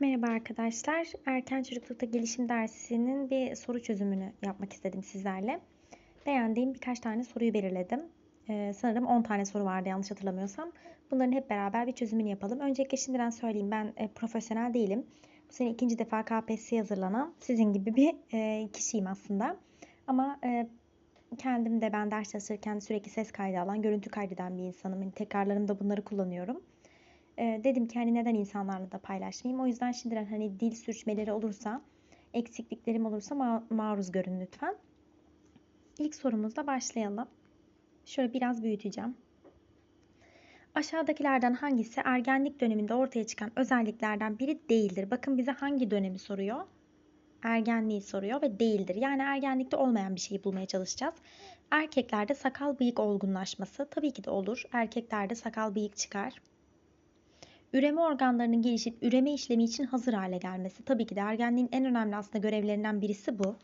Merhaba arkadaşlar. Erken çocuklukta gelişim dersinin bir soru çözümünü yapmak istedim sizlerle. Beğendiğim birkaç tane soruyu belirledim. Ee, sanırım 10 tane soru vardı yanlış hatırlamıyorsam. Bunların hep beraber bir çözümünü yapalım. Öncelikle şimdiden söyleyeyim ben e, profesyonel değilim. Bu sene ikinci defa KPSS'ye hazırlanan sizin gibi bir e, kişiyim aslında. Ama e, kendim de ben ders çalışırken sürekli ses kaydı alan, görüntü kaydeden bir insanım. Yani tekrarlarımda bunları kullanıyorum. E, dedim ki hani neden insanlarla da paylaşmayayım. O yüzden şimdiden hani dil sürçmeleri olursa, eksikliklerim olursa ma- maruz görün lütfen. İlk sorumuzla başlayalım. Şöyle biraz büyüteceğim. Aşağıdakilerden hangisi ergenlik döneminde ortaya çıkan özelliklerden biri değildir? Bakın bize hangi dönemi soruyor? Ergenliği soruyor ve değildir. Yani ergenlikte olmayan bir şeyi bulmaya çalışacağız. Erkeklerde sakal bıyık olgunlaşması tabii ki de olur. Erkeklerde sakal bıyık çıkar üreme organlarının gelişip üreme işlemi için hazır hale gelmesi. Tabii ki de ergenliğin en önemli aslında görevlerinden birisi bu.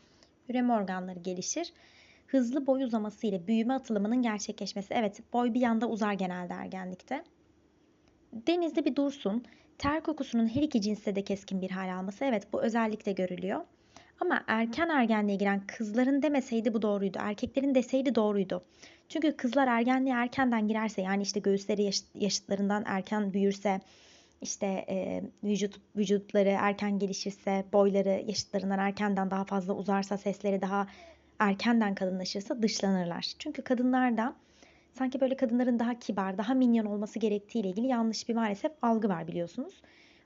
Üreme organları gelişir. Hızlı boy uzaması ile büyüme atılımının gerçekleşmesi. Evet boy bir yanda uzar genelde ergenlikte. Denizde bir dursun. Ter kokusunun her iki cinste de keskin bir hal alması. Evet bu özellikle görülüyor. Ama erken ergenliğe giren kızların demeseydi bu doğruydu. Erkeklerin deseydi doğruydu. Çünkü kızlar ergenliğe erkenden girerse yani işte göğüsleri yaşıt, yaşıtlarından erken büyürse işte e, vücut vücutları erken gelişirse, boyları yaşıtlarından erkenden daha fazla uzarsa, sesleri daha erkenden kadınlaşırsa dışlanırlar. Çünkü kadınlarda sanki böyle kadınların daha kibar, daha minyon olması gerektiğiyle ilgili yanlış bir maalesef algı var biliyorsunuz.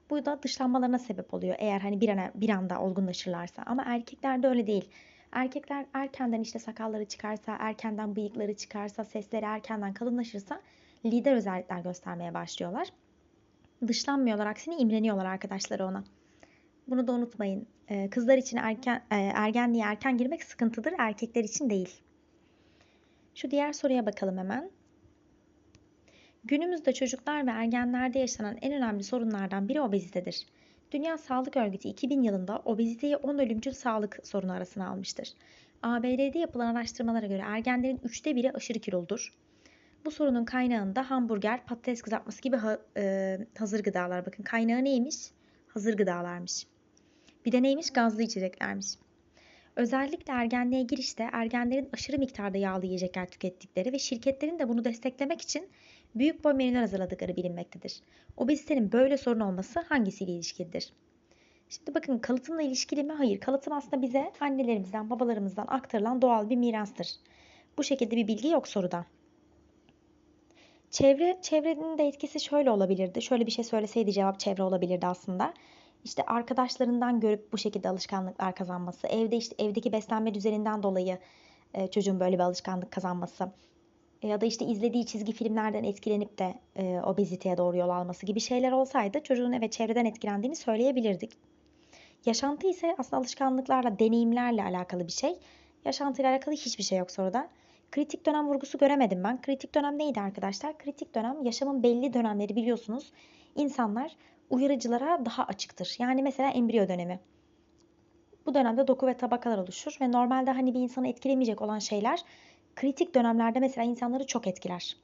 Bu da dışlanmalarına sebep oluyor eğer hani bir, ana, bir anda olgunlaşırlarsa. Ama erkeklerde öyle değil. Erkekler erkenden işte sakalları çıkarsa, erkenden bıyıkları çıkarsa, sesleri erkenden kalınlaşırsa lider özellikler göstermeye başlıyorlar. Dışlanmıyorlar, aksine imreniyorlar arkadaşları ona. Bunu da unutmayın. Ee, kızlar için erken, e, ergenliğe erken girmek sıkıntıdır, erkekler için değil. Şu diğer soruya bakalım hemen. Günümüzde çocuklar ve ergenlerde yaşanan en önemli sorunlardan biri obezitedir. Dünya Sağlık Örgütü 2000 yılında obeziteyi 10 ölümcül sağlık sorunu arasına almıştır. ABD'de yapılan araştırmalara göre ergenlerin üçte biri aşırı kiloludur. Bu sorunun kaynağında hamburger, patates kızartması gibi ha, e, hazır gıdalar. Bakın kaynağı neymiş? Hazır gıdalarmış. Bir de neymiş? Gazlı içeceklermiş. Özellikle ergenliğe girişte ergenlerin aşırı miktarda yağlı yiyecekler tükettikleri ve şirketlerin de bunu desteklemek için büyük boy menüler hazırladıkları bilinmektedir. Obezitenin böyle sorun olması hangisiyle ilişkilidir? Şimdi bakın kalıtımla ilişkili mi? Hayır. Kalıtım aslında bize annelerimizden, babalarımızdan aktarılan doğal bir mirastır. Bu şekilde bir bilgi yok soruda. Çevre, çevrenin de etkisi şöyle olabilirdi. Şöyle bir şey söyleseydi cevap çevre olabilirdi aslında. İşte arkadaşlarından görüp bu şekilde alışkanlıklar kazanması, evde işte evdeki beslenme düzeninden dolayı e, çocuğun böyle bir alışkanlık kazanması ya da işte izlediği çizgi filmlerden etkilenip de e, obeziteye doğru yol alması gibi şeyler olsaydı çocuğun evet çevreden etkilendiğini söyleyebilirdik. Yaşantı ise aslında alışkanlıklarla, deneyimlerle alakalı bir şey. Yaşantıyla alakalı hiçbir şey yok soruda. Kritik dönem vurgusu göremedim ben. Kritik dönem neydi arkadaşlar? Kritik dönem yaşamın belli dönemleri biliyorsunuz. İnsanlar uyarıcılara daha açıktır. Yani mesela embriyo dönemi. Bu dönemde doku ve tabakalar oluşur ve normalde hani bir insanı etkilemeyecek olan şeyler kritik dönemlerde mesela insanları çok etkiler.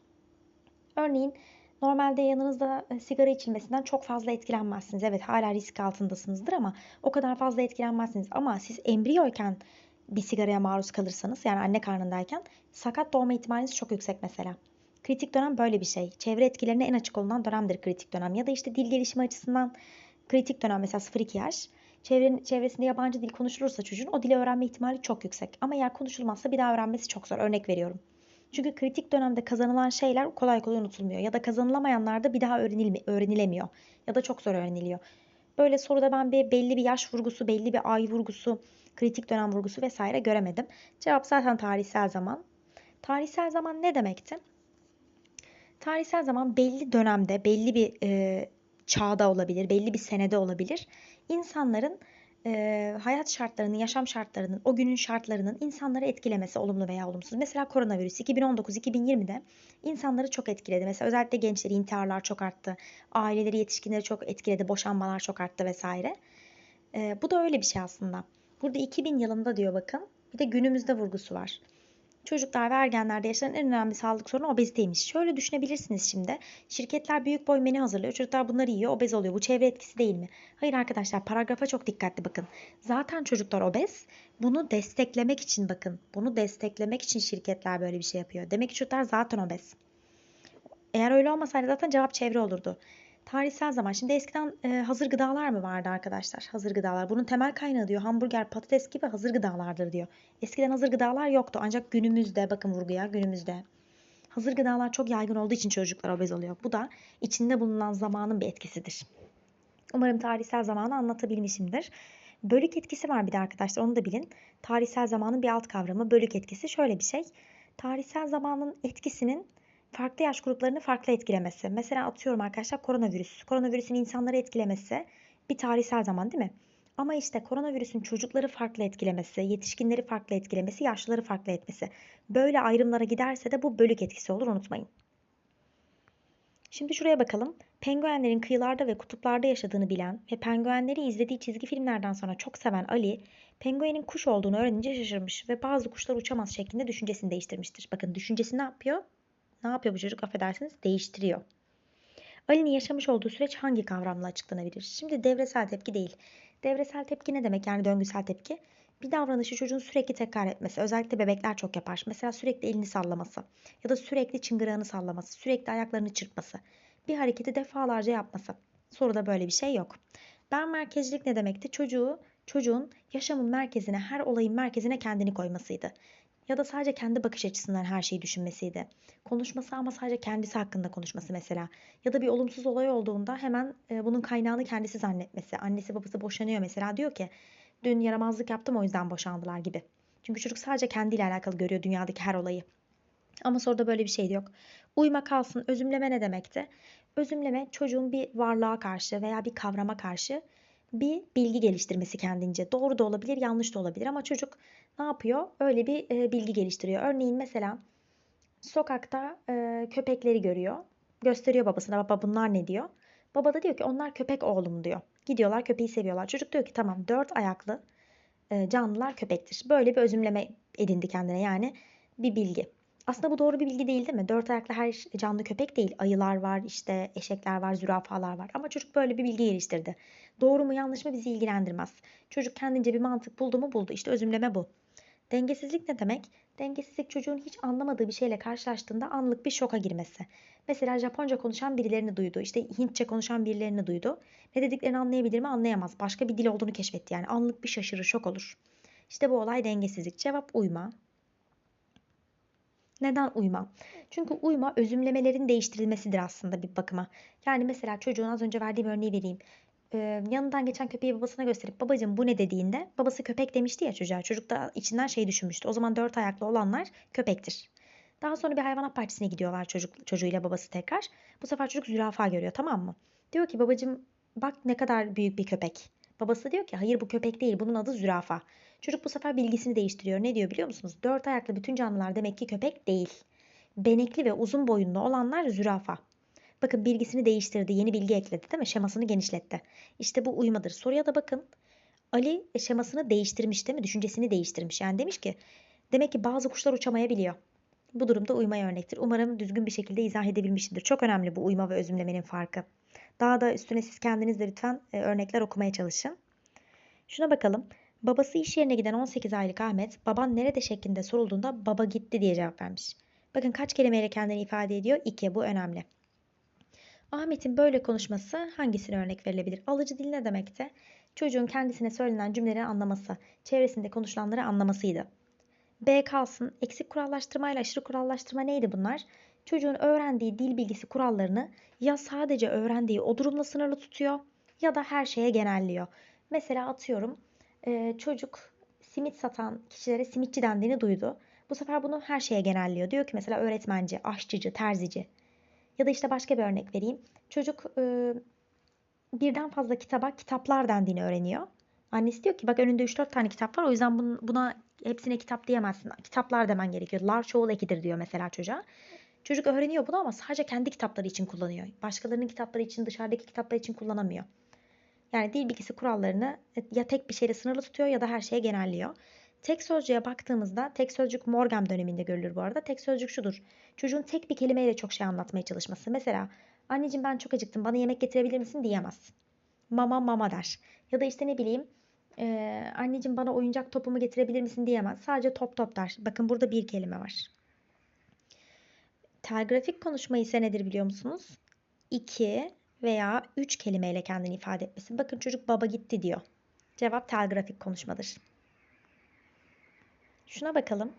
Örneğin normalde yanınızda e, sigara içilmesinden çok fazla etkilenmezsiniz. Evet hala risk altındasınızdır ama o kadar fazla etkilenmezsiniz. Ama siz embriyoyken bir sigaraya maruz kalırsanız yani anne karnındayken sakat doğma ihtimaliniz çok yüksek mesela. Kritik dönem böyle bir şey. Çevre etkilerine en açık olunan dönemdir kritik dönem. Ya da işte dil gelişimi açısından kritik dönem mesela 0-2 yaş. Çevrenin, çevresinde yabancı dil konuşulursa çocuğun o dili öğrenme ihtimali çok yüksek. Ama eğer konuşulmazsa bir daha öğrenmesi çok zor. Örnek veriyorum. Çünkü kritik dönemde kazanılan şeyler kolay kolay unutulmuyor. Ya da kazanılamayanlar da bir daha öğrenilemiyor. Ya da çok zor öğreniliyor. Böyle soruda ben bir belli bir yaş vurgusu, belli bir ay vurgusu, kritik dönem vurgusu vesaire göremedim. Cevap zaten tarihsel zaman. Tarihsel zaman ne demekti? Tarihsel zaman belli dönemde, belli bir e, çağda olabilir, belli bir senede olabilir. İnsanların e, hayat şartlarının, yaşam şartlarının, o günün şartlarının insanları etkilemesi olumlu veya olumsuz. Mesela koronavirüs 2019-2020'de insanları çok etkiledi. Mesela özellikle gençleri intiharlar çok arttı. Aileleri, yetişkinleri çok etkiledi. Boşanmalar çok arttı vesaire. E, bu da öyle bir şey aslında. Burada 2000 yılında diyor bakın. Bir de günümüzde vurgusu var. Çocuklar ve ergenlerde yaşanan en önemli sağlık sorunu obeziteymiş. Şöyle düşünebilirsiniz şimdi. Şirketler büyük boy menü hazırlıyor. Çocuklar bunları yiyor, obez oluyor. Bu çevre etkisi değil mi? Hayır arkadaşlar, paragrafa çok dikkatli bakın. Zaten çocuklar obez. Bunu desteklemek için bakın. Bunu desteklemek için şirketler böyle bir şey yapıyor. Demek ki çocuklar zaten obez. Eğer öyle olmasaydı zaten cevap çevre olurdu. Tarihsel zaman. Şimdi eskiden e, hazır gıdalar mı vardı arkadaşlar? Hazır gıdalar. Bunun temel kaynağı diyor hamburger, patates gibi hazır gıdalardır diyor. Eskiden hazır gıdalar yoktu ancak günümüzde bakın vurguya günümüzde hazır gıdalar çok yaygın olduğu için çocuklar obez oluyor. Bu da içinde bulunan zamanın bir etkisidir. Umarım tarihsel zamanı anlatabilmişimdir. Bölük etkisi var bir de arkadaşlar onu da bilin. Tarihsel zamanın bir alt kavramı bölük etkisi şöyle bir şey. Tarihsel zamanın etkisinin farklı yaş gruplarını farklı etkilemesi. Mesela atıyorum arkadaşlar koronavirüs. Koronavirüsün insanları etkilemesi bir tarihsel zaman değil mi? Ama işte koronavirüsün çocukları farklı etkilemesi, yetişkinleri farklı etkilemesi, yaşlıları farklı etmesi. Böyle ayrımlara giderse de bu bölük etkisi olur unutmayın. Şimdi şuraya bakalım. Penguenlerin kıyılarda ve kutuplarda yaşadığını bilen ve penguenleri izlediği çizgi filmlerden sonra çok seven Ali, penguenin kuş olduğunu öğrenince şaşırmış ve bazı kuşlar uçamaz şeklinde düşüncesini değiştirmiştir. Bakın düşüncesi ne yapıyor? Ne yapıyor bu çocuk affedersiniz? Değiştiriyor. Ali'nin yaşamış olduğu süreç hangi kavramla açıklanabilir? Şimdi devresel tepki değil. Devresel tepki ne demek? Yani döngüsel tepki. Bir davranışı çocuğun sürekli tekrar etmesi. Özellikle bebekler çok yapar. Mesela sürekli elini sallaması ya da sürekli çıngırağını sallaması, sürekli ayaklarını çırpması. Bir hareketi defalarca yapması. Soruda böyle bir şey yok. Ben merkezcilik ne demekti? Çocuğu, çocuğun yaşamın merkezine, her olayın merkezine kendini koymasıydı ya da sadece kendi bakış açısından her şeyi düşünmesiydi. Konuşması ama sadece kendisi hakkında konuşması mesela. Ya da bir olumsuz olay olduğunda hemen e, bunun kaynağını kendisi zannetmesi. Annesi babası boşanıyor mesela diyor ki dün yaramazlık yaptım o yüzden boşandılar gibi. Çünkü çocuk sadece kendiyle alakalı görüyor dünyadaki her olayı. Ama soruda böyle bir şey yok. Uyma kalsın. Özümleme ne demekti? Özümleme çocuğun bir varlığa karşı veya bir kavrama karşı bir bilgi geliştirmesi kendince. Doğru da olabilir, yanlış da olabilir ama çocuk ne yapıyor? Öyle bir e, bilgi geliştiriyor. Örneğin mesela sokakta e, köpekleri görüyor. Gösteriyor babasına. Baba bunlar ne diyor? Baba da diyor ki onlar köpek oğlum diyor. Gidiyorlar köpeği seviyorlar. Çocuk diyor ki tamam dört ayaklı e, canlılar köpektir. Böyle bir özümleme edindi kendine yani bir bilgi. Aslında bu doğru bir bilgi değil değil mi? Dört ayaklı her canlı köpek değil. Ayılar var, işte eşekler var, zürafalar var. Ama çocuk böyle bir bilgi geliştirdi. Doğru mu yanlış mı bizi ilgilendirmez. Çocuk kendince bir mantık buldu mu buldu. İşte özümleme bu. Dengesizlik ne demek? Dengesizlik çocuğun hiç anlamadığı bir şeyle karşılaştığında anlık bir şoka girmesi. Mesela Japonca konuşan birilerini duydu. işte Hintçe konuşan birilerini duydu. Ne dediklerini anlayabilir mi? Anlayamaz. Başka bir dil olduğunu keşfetti yani. Anlık bir şaşırı, şok olur. İşte bu olay dengesizlik. Cevap uyma. Neden uyma? Çünkü uyma özümlemelerin değiştirilmesidir aslında bir bakıma. Yani mesela çocuğun az önce verdiğim örneği vereyim. Ee, yanından geçen köpeği babasına gösterip babacığım bu ne dediğinde babası köpek demişti ya çocuğa. Çocuk da içinden şey düşünmüştü. O zaman dört ayaklı olanlar köpektir. Daha sonra bir hayvanat partisine gidiyorlar çocuk, çocuğuyla babası tekrar. Bu sefer çocuk zürafa görüyor tamam mı? Diyor ki babacığım bak ne kadar büyük bir köpek. Babası diyor ki hayır bu köpek değil bunun adı zürafa. Çocuk bu sefer bilgisini değiştiriyor. Ne diyor biliyor musunuz? Dört ayaklı bütün canlılar demek ki köpek değil. Benekli ve uzun boyunlu olanlar zürafa. Bakın bilgisini değiştirdi, yeni bilgi ekledi değil mi? Şemasını genişletti. İşte bu uymadır. Soruya da bakın. Ali şemasını değiştirmiş değil mi? Düşüncesini değiştirmiş. Yani demiş ki demek ki bazı kuşlar uçamayabiliyor. Bu durumda uymaya örnektir. Umarım düzgün bir şekilde izah edebilmişimdir. Çok önemli bu uyma ve özümlemenin farkı. Daha da üstüne siz kendiniz de lütfen e, örnekler okumaya çalışın. Şuna bakalım. Babası iş yerine giden 18 aylık Ahmet, baban nerede şeklinde sorulduğunda baba gitti diye cevap vermiş. Bakın kaç kelimeyle kendini ifade ediyor? İki. Bu önemli. Ahmet'in böyle konuşması hangisine örnek verilebilir? Alıcı dil ne demekti? Çocuğun kendisine söylenen cümleleri anlaması, çevresinde konuşulanları anlamasıydı. B kalsın. Eksik kurallaştırma ile aşırı kurallaştırma neydi bunlar? Çocuğun öğrendiği dil bilgisi kurallarını ya sadece öğrendiği o durumla sınırlı tutuyor ya da her şeye genelliyor. Mesela atıyorum e, çocuk simit satan kişilere simitçi dendiğini duydu. Bu sefer bunu her şeye genelliyor. Diyor ki mesela öğretmenci, aşçıcı, terzici. Ya da işte başka bir örnek vereyim. Çocuk e, birden fazla kitaba kitaplar dendiğini öğreniyor. Annesi diyor ki bak önünde 3-4 tane kitap var o yüzden buna hepsine kitap diyemezsin. Kitaplar demen gerekiyor. Lar çoğul ekidir diyor mesela çocuğa. Çocuk öğreniyor bunu ama sadece kendi kitapları için kullanıyor. Başkalarının kitapları için, dışarıdaki kitaplar için kullanamıyor. Yani dil bilgisi kurallarını ya tek bir şeyle sınırlı tutuyor ya da her şeye genelliyor. Tek sözcüğe baktığımızda tek sözcük Morgan döneminde görülür bu arada. Tek sözcük şudur. Çocuğun tek bir kelimeyle çok şey anlatmaya çalışması. Mesela anneciğim ben çok acıktım bana yemek getirebilir misin diyemez. Mama mama der. Ya da işte ne bileyim e, anneciğim bana oyuncak topumu getirebilir misin diyemez. Sadece top top der. Bakın burada bir kelime var. Telgrafik konuşma ise nedir biliyor musunuz? İki veya üç kelimeyle kendini ifade etmesi. Bakın çocuk baba gitti diyor. Cevap telgrafik konuşmadır. Şuna bakalım.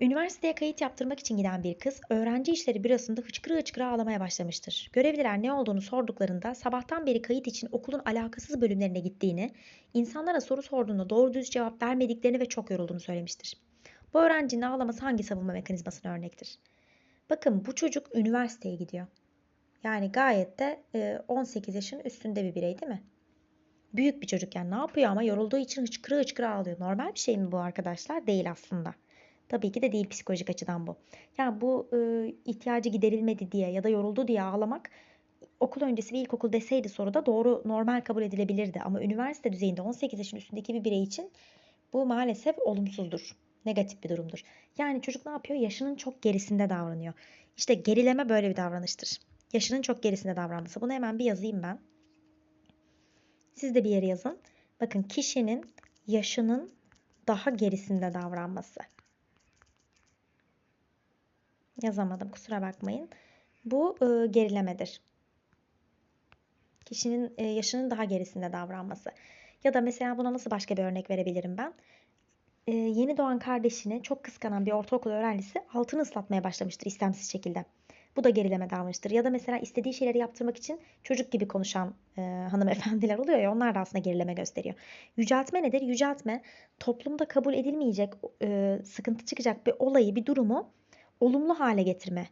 Üniversiteye kayıt yaptırmak için giden bir kız öğrenci işleri bürosunda hıçkıra hıçkıra ağlamaya başlamıştır. Görevliler ne olduğunu sorduklarında sabahtan beri kayıt için okulun alakasız bölümlerine gittiğini, insanlara soru sorduğunda doğru düz cevap vermediklerini ve çok yorulduğunu söylemiştir. Bu öğrencinin ağlaması hangi savunma mekanizmasına örnektir? Bakın bu çocuk üniversiteye gidiyor. Yani gayet de 18 yaşın üstünde bir birey değil mi? Büyük bir çocuk yani ne yapıyor ama yorulduğu için hıçkıra hıçkıra ağlıyor. Normal bir şey mi bu arkadaşlar? Değil aslında. Tabii ki de değil psikolojik açıdan bu. Yani bu e, ihtiyacı giderilmedi diye ya da yoruldu diye ağlamak okul öncesi ve ilkokul deseydi soruda doğru normal kabul edilebilirdi. Ama üniversite düzeyinde 18 yaşın üstündeki bir birey için bu maalesef olumsuzdur. Negatif bir durumdur. Yani çocuk ne yapıyor? Yaşının çok gerisinde davranıyor. İşte gerileme böyle bir davranıştır. Yaşının çok gerisinde davranması. Bunu hemen bir yazayım ben. Siz de bir yere yazın. Bakın kişinin yaşının daha gerisinde davranması. Yazamadım kusura bakmayın. Bu e, gerilemedir. Kişinin e, yaşının daha gerisinde davranması. Ya da mesela buna nasıl başka bir örnek verebilirim ben? E, yeni doğan kardeşini çok kıskanan bir ortaokul öğrencisi altını ıslatmaya başlamıştır istemsiz şekilde. Bu da gerileme davranıştır. Ya da mesela istediği şeyleri yaptırmak için çocuk gibi konuşan e, hanımefendiler oluyor ya onlar da aslında gerileme gösteriyor. Yüceltme nedir? Yüceltme toplumda kabul edilmeyecek, e, sıkıntı çıkacak bir olayı, bir durumu olumlu hale getirme.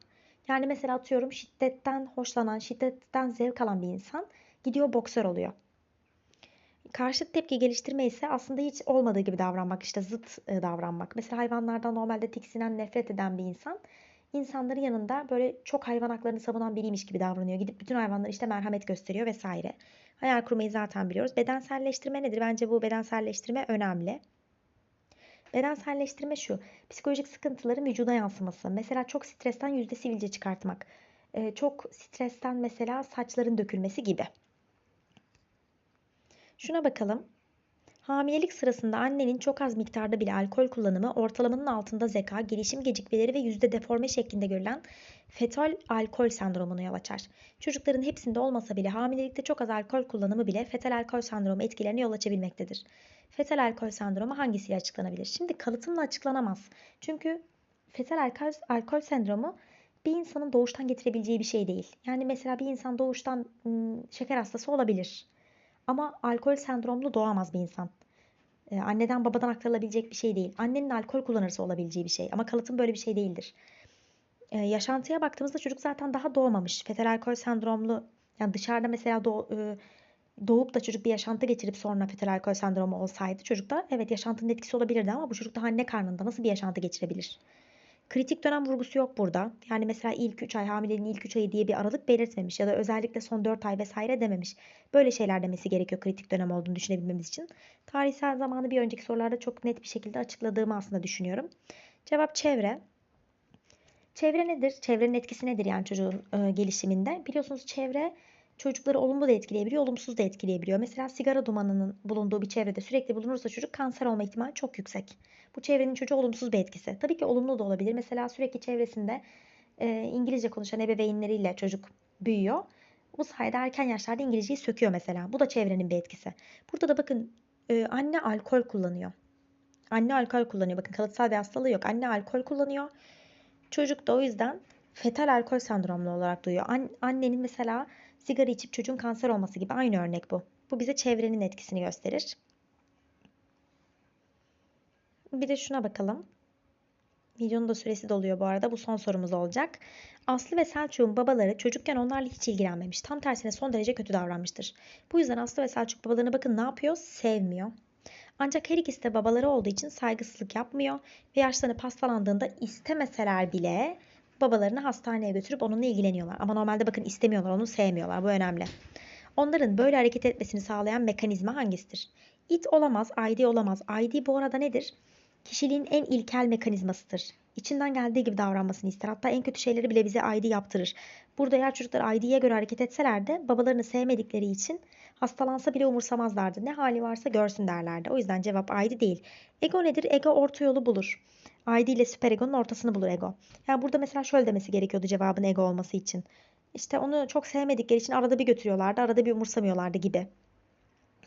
Yani mesela atıyorum şiddetten hoşlanan, şiddetten zevk alan bir insan gidiyor boksör oluyor. Karşıt tepki geliştirme ise aslında hiç olmadığı gibi davranmak, işte zıt e, davranmak. Mesela hayvanlardan normalde tiksinen, nefret eden bir insan insanların yanında böyle çok hayvan haklarını savunan biriymiş gibi davranıyor. Gidip bütün hayvanlara işte merhamet gösteriyor vesaire. Hayal kurmayı zaten biliyoruz. Bedenselleştirme nedir? Bence bu bedenselleştirme önemli. Bedenselleştirme şu. Psikolojik sıkıntıların vücuda yansıması. Mesela çok stresten yüzde sivilce çıkartmak. Ee, çok stresten mesela saçların dökülmesi gibi. Şuna bakalım. Hamilelik sırasında annenin çok az miktarda bile alkol kullanımı ortalamanın altında zeka, gelişim gecikmeleri ve yüzde deforme şeklinde görülen fetal alkol sendromunu yol açar. Çocukların hepsinde olmasa bile hamilelikte çok az alkol kullanımı bile fetal alkol sendromu etkilerini yol açabilmektedir. Fetal alkol sendromu hangisiyle açıklanabilir? Şimdi kalıtımla açıklanamaz. Çünkü fetal alkol, alkol sendromu bir insanın doğuştan getirebileceği bir şey değil. Yani mesela bir insan doğuştan şeker hastası olabilir. Ama alkol sendromlu doğamaz bir insan. Ee, anneden babadan aktarılabilecek bir şey değil. Annenin alkol kullanırsa olabileceği bir şey. Ama kalıtım böyle bir şey değildir. Ee, yaşantıya baktığımızda çocuk zaten daha doğmamış. Fetal alkol sendromlu yani dışarıda mesela doğ, e, doğup da çocuk bir yaşantı geçirip sonra fetal alkol sendromu olsaydı çocukta evet yaşantının etkisi olabilirdi ama bu çocuk daha anne karnında nasıl bir yaşantı geçirebilir? Kritik dönem vurgusu yok burada. Yani mesela ilk 3 ay hamileliğin ilk 3 ayı diye bir aralık belirtmemiş ya da özellikle son 4 ay vesaire dememiş. Böyle şeyler demesi gerekiyor kritik dönem olduğunu düşünebilmemiz için. Tarihsel zamanı bir önceki sorularda çok net bir şekilde açıkladığımı aslında düşünüyorum. Cevap çevre. Çevre nedir? Çevrenin etkisi nedir yani çocuğun e, gelişiminde? Biliyorsunuz çevre çocukları olumlu da etkileyebiliyor, olumsuz da etkileyebiliyor. Mesela sigara dumanının bulunduğu bir çevrede sürekli bulunursa çocuk kanser olma ihtimali çok yüksek. Bu çevrenin çocuğa olumsuz bir etkisi. Tabii ki olumlu da olabilir. Mesela sürekli çevresinde e, İngilizce konuşan ebeveynleriyle çocuk büyüyor. Bu sayede erken yaşlarda İngilizceyi söküyor mesela. Bu da çevrenin bir etkisi. Burada da bakın e, anne alkol kullanıyor. Anne alkol kullanıyor. Bakın kalıtsal bir hastalığı yok. Anne alkol kullanıyor. Çocuk da o yüzden fetal alkol sendromlu olarak duyuyor. An annenin mesela sigara içip çocuğun kanser olması gibi aynı örnek bu. Bu bize çevrenin etkisini gösterir. Bir de şuna bakalım. Videonun da süresi doluyor bu arada. Bu son sorumuz olacak. Aslı ve Selçuk'un babaları çocukken onlarla hiç ilgilenmemiş. Tam tersine son derece kötü davranmıştır. Bu yüzden Aslı ve Selçuk babalarına bakın ne yapıyor? Sevmiyor. Ancak her ikisi de babaları olduğu için saygısızlık yapmıyor ve yaşlarını pastalandığında istemeseler bile babalarını hastaneye götürüp onunla ilgileniyorlar. Ama normalde bakın istemiyorlar, onu sevmiyorlar. Bu önemli. Onların böyle hareket etmesini sağlayan mekanizma hangisidir? It olamaz, ID olamaz. ID bu arada nedir? Kişiliğin en ilkel mekanizmasıdır. İçinden geldiği gibi davranmasını ister. Hatta en kötü şeyleri bile bize ID yaptırır. Burada eğer çocuklar ID'ye göre hareket etseler de babalarını sevmedikleri için hastalansa bile umursamazlardı. Ne hali varsa görsün derlerdi. O yüzden cevap ID değil. Ego nedir? Ego orta yolu bulur. ID ile süperegonun ortasını bulur ego. Yani burada mesela şöyle demesi gerekiyordu cevabın ego olması için. İşte onu çok sevmedikleri için arada bir götürüyorlardı, arada bir umursamıyorlardı gibi.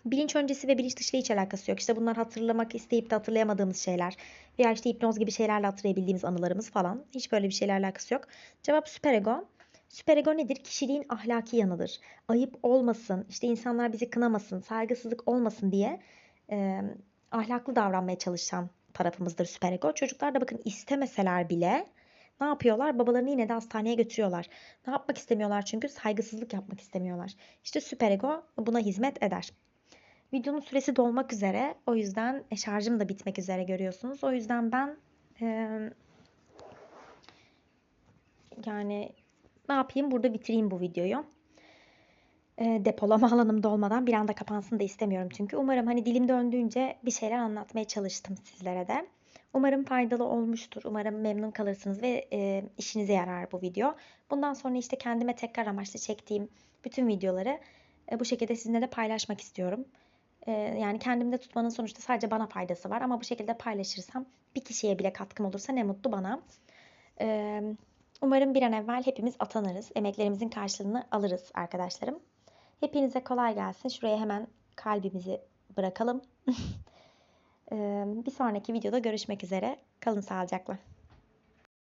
Bilinç öncesi ve bilinç dışıyla hiç alakası yok. İşte bunlar hatırlamak isteyip de hatırlayamadığımız şeyler. Veya işte hipnoz gibi şeylerle hatırlayabildiğimiz anılarımız falan. Hiç böyle bir şeyle alakası yok. Cevap süperego. Süperego nedir? Kişiliğin ahlaki yanıdır. Ayıp olmasın, işte insanlar bizi kınamasın, saygısızlık olmasın diye e, ahlaklı davranmaya çalışan tarafımızdır süperego. Çocuklar da bakın istemeseler bile ne yapıyorlar? Babalarını yine de hastaneye götürüyorlar. Ne yapmak istemiyorlar çünkü saygısızlık yapmak istemiyorlar. İşte süperego buna hizmet eder. Videonun süresi dolmak üzere. O yüzden e, şarjım da bitmek üzere görüyorsunuz. O yüzden ben e, yani ne yapayım? Burada bitireyim bu videoyu. E, depolama alanım dolmadan bir anda kapansın da istemiyorum çünkü. Umarım hani dilim döndüğünce bir şeyler anlatmaya çalıştım sizlere de. Umarım faydalı olmuştur. Umarım memnun kalırsınız ve e, işinize yarar bu video. Bundan sonra işte kendime tekrar amaçlı çektiğim bütün videoları e, bu şekilde sizinle de paylaşmak istiyorum. E, yani kendimde tutmanın sonuçta sadece bana faydası var ama bu şekilde paylaşırsam bir kişiye bile katkım olursa ne mutlu bana. E, umarım bir an evvel hepimiz atanırız. Emeklerimizin karşılığını alırız arkadaşlarım. Hepinize kolay gelsin. Şuraya hemen kalbimizi bırakalım. Bir sonraki videoda görüşmek üzere. Kalın sağlıcakla.